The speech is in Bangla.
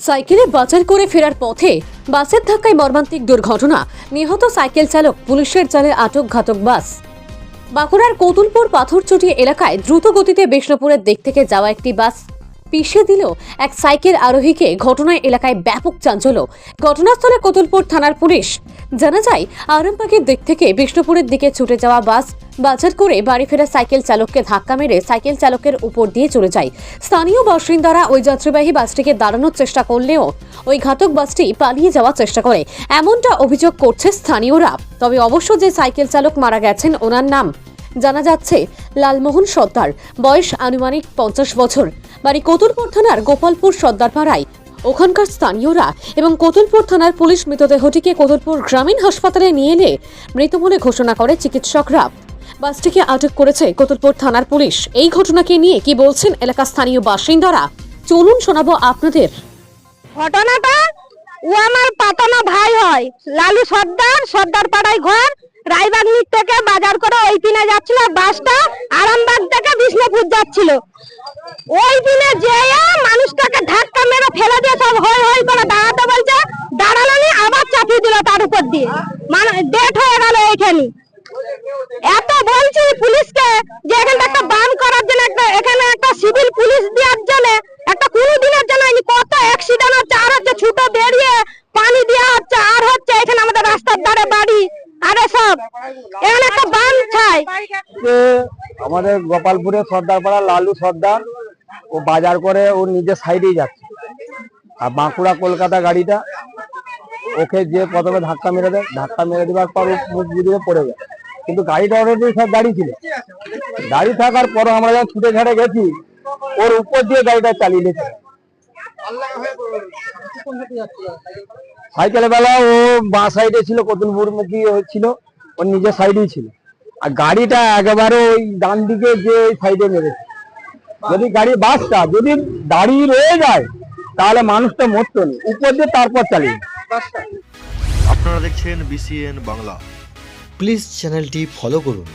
সাইকেলে বাজার করে ফেরার পথে বাসের ধাক্কায় মর্মান্তিক দুর্ঘটনা। নিহত সাইকেল চালক পুলিশের জালে আটক ঘাতক বাস। বাঁকুড়ার কৌতুলপুর পাথরচটি এলাকায় দ্রুত গতিতে বিষ্ণুপুরের দিক থেকে যাওয়া একটি বাস পিষে দিল এক সাইকেল আরোহীকে ঘটনায় এলাকায় ব্যাপক চাঞ্চল্য। ঘটনাস্থলে কতুলপুর থানার পুলিশ জানা যায়, আরামবাগের দিক থেকে বিষ্ণুপুরের দিকে ছুটে যাওয়া বাস বাজার করে বাড়ি ফেরা সাইকেল চালককে ধাক্কা মেরে সাইকেল চালকের উপর দিয়ে চলে যায়। স্থানীয় বাসিন্দারা ওই যাত্রীবাহী বাসটিকে দাঁড়ানোর চেষ্টা করলেও ওই ঘাতক বাসটি পালিয়ে যাওয়ার চেষ্টা করে। এমনটা অভিযোগ করছে স্থানীয়রা। তবে অবশ্য যে সাইকেল চালক মারা গেছেন, ওনার নাম জানা যাচ্ছে, লালমোহন সর্দার, বয়স আনুমানিক পঞ্চাশ বছর। বাড়ি কতুলপুর থানার গোপালপুর সর্দারপাড়ায়। ওখানকার স্থানীয়রা এবং কতুলপুর থানার পুলিশ মৃতদেহটিকে কতুলপুর গ্রামীণ হাসপাতালে নিয়ে এলে মৃত বলে ঘোষণা করে চিকিৎসকরা। বাসটিকে আটক করেছে কতুলপুর থানার পুলিশ। এই ঘটনাকে নিয়ে কি বলছেন এলাকার স্থানীয় বাসিন্দারা? চলুন শোনাবো আপনাদের। ঘটনাটা? ও আমার ভাই হয়। লালু সর্দার সর্দার পাড়ায় ঘর রায়বাগনি থেকে বাজার করে দিনে যেয়ে মানুষটাকে ধাক্কা মেরে ফেলে দিয়ে সব হই হই করে দাঁড়াতে বলছে দাঁড়াল নি আবার চাপিয়ে দিল তার উপর দিয়ে। মানে ডেট হয়ে গেল এইখানে এত বলছি পুলিশকে যে একটা বান করার জন্য একটা এখানে একটা সিভিল পুলিশ দেওয়ার জন্য একটা কোনো দিনের জন্য হয়নি। কত অ্যাক্সিডেন্ট হচ্ছে আর হচ্ছে ছুটো বেরিয়ে পানি দেওয়া হচ্ছে আর হচ্ছে এখানে আমাদের রাস্তার ধারে বাড়ি আরে সব এখানে একটা বান চাই যে আমাদের গোপালপুরে সর্দারপাড়া লালু সর্দার, ও বাজার করে ও নিজের সাইডেই যাচ্ছে। আর বাঁকুড়া কলকাতা গাড়িটা, ওকে যে প্রথমে ধাক্কা মেরে দেয়, ধাক্কা মেরে দেওয়ার পর মুখ দিয়ে পড়ে যায়। কিন্তু গাড়িটা অলরেডি সব গাড়ি ছিল। গাড়ি থাকার পর আমরা যখন ছুটে ঝাড়ে গেছি, ওর উপর দিয়ে গাড়িটা চালিয়ে নিয়েছে। সাইকেল বেলা ও বাঁ সাইডে ছিল কতুলপুর মুখী হচ্ছিল ওর নিজের সাইডেই ছিল। আর গাড়িটা একেবারে ওই ডান দিকে যে সাইডে মেরেছে। যদি গাড়ি বাসটা যদি দাঁড়িয়ে রয়ে যায় তাহলে মানুষটা মরতো না। উপর দিয়ে তারপর চালিয়ে আপনারা দেখছেন বিসিএন বাংলা। প্লিজ চ্যানেলটি ফলো করুন।